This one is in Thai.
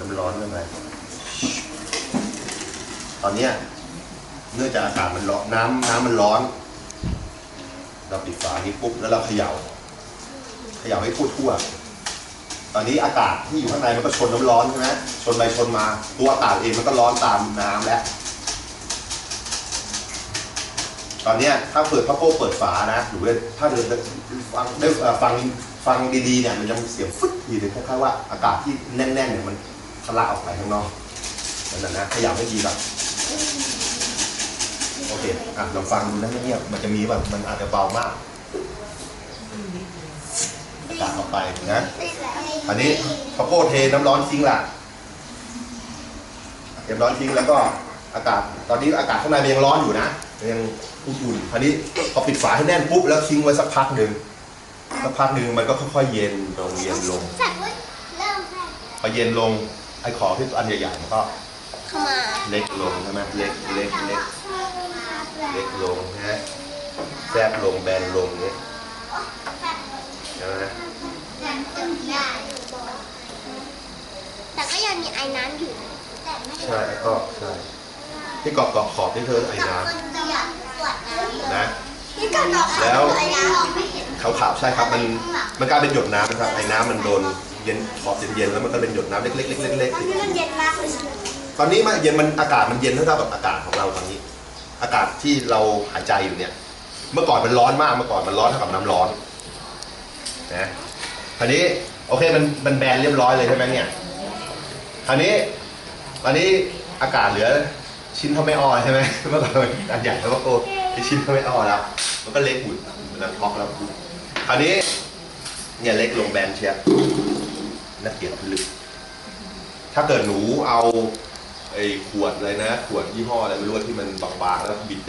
น้ำร้อนเรื่องอะไรตอนเนี้ยเนื่องจากอากาศมันร้อนน้ำน้ำมันร้อน เราปิดฝานี้ปุ๊บแล้วเราเขย่าเขย่าให้ทั่วทั่วๆตอนนี้อากาศที่อยู่ข้างในมันก็ชนน้ำร้อนใช่ไหมชนไปชนมา ตัวอากาศเองมันก็ร้อนตามน้ำแล้วตอนเนี้ยถ้าเปิดพระโป้เปิดฝานะหรือถ้าเดินฟังได้ฟังฟังดีๆเนี่ยมันจะมีเสียงฟึดทีนึงคล้ายๆว่าอากาศที่แน่นๆเนี่ยมัน ทะลักออกไปข้างนอกนั่นนะนะขยับให้ดีแบบโอเคอะลองฟังดูนะเงียบๆมันจะมีแบบมันอาจจะเบามากอากาศออกไปนะอันนี้พระโป้เทน้ำร้อนทิ้งละเทน้ำร้อนทิ้งแล้วก็อากาศตอนนี้อากาศข้างในมันยังร้อนอยู่นะยังอุ่นๆอันนี้พอปิดฝาให้แน่นปุ๊บแล้วทิ้งไว้สักพักหนึ่งสักพักหนึ่งมันก็ค่อยๆเย็นลงเย็นลงสัตว์ว่าเริ่มแรกพอเย็นลง ไอ้ของที่อันใหญ่ๆมันก็เข้ามาเล็กลงใช่ไหมเล็กเล็กเล็กเล็กลงนะฮะแซบลงแบนลงเนี่ยใช่ไหมแต่ก็ยังมีไอ้น้ำอยู่แต่ไม่ใช่ไอ้ก็ใช่ที่เกาะเกาะขอบที่เธอไอ้น้คนจะอยากตรวจน้ำำนะที่กันดอกแล้วไอ้น้ำไม่เห็นขาวๆใช่ครับมันมันกลายเป็นหยดน้ำนะครับไอ้น้ำมันโดน เย็นขอบเย็นๆแล้วมันก็เป็นหยดน้ำเล็กๆเล็กๆเล็กตอนนี้มันเย็นมากเลยๆตอนนี้มันเย็นมันอากาศมันเย็นเท่ากับอากาศของเราตอนนี้ อากาศที่เราหายใจอยู่เนี่ย เมื่อก่อนมันร้อนมากเมื่อก่อนมันร้อนเท่ากับน้ำร้อนนะคราวนี้โอเคมันมันแบนเรียบร้อยเลยใช่ไหมเนี่ยคราวนี้ตอนนี้อากาศเหลือชิ้นเท่าไม่ออใช่ไหมเมื่อก่อนมันอันใหญ่แล้วก็โอ้ที่ชิ้นเท่าไม่ออแล้วมันก็เล็กหุ่นมันท็อกแล้วคราวนี้เนี่ยเล็กลงแบนเชียร์ น่าเกลียดลึก ถ้าเกิดหนูเอาไอ้ขวดอะไรนะ ขวดยี่ห้ออะไรไม่รู้ว่าที่มันบางๆแล้วบิดได้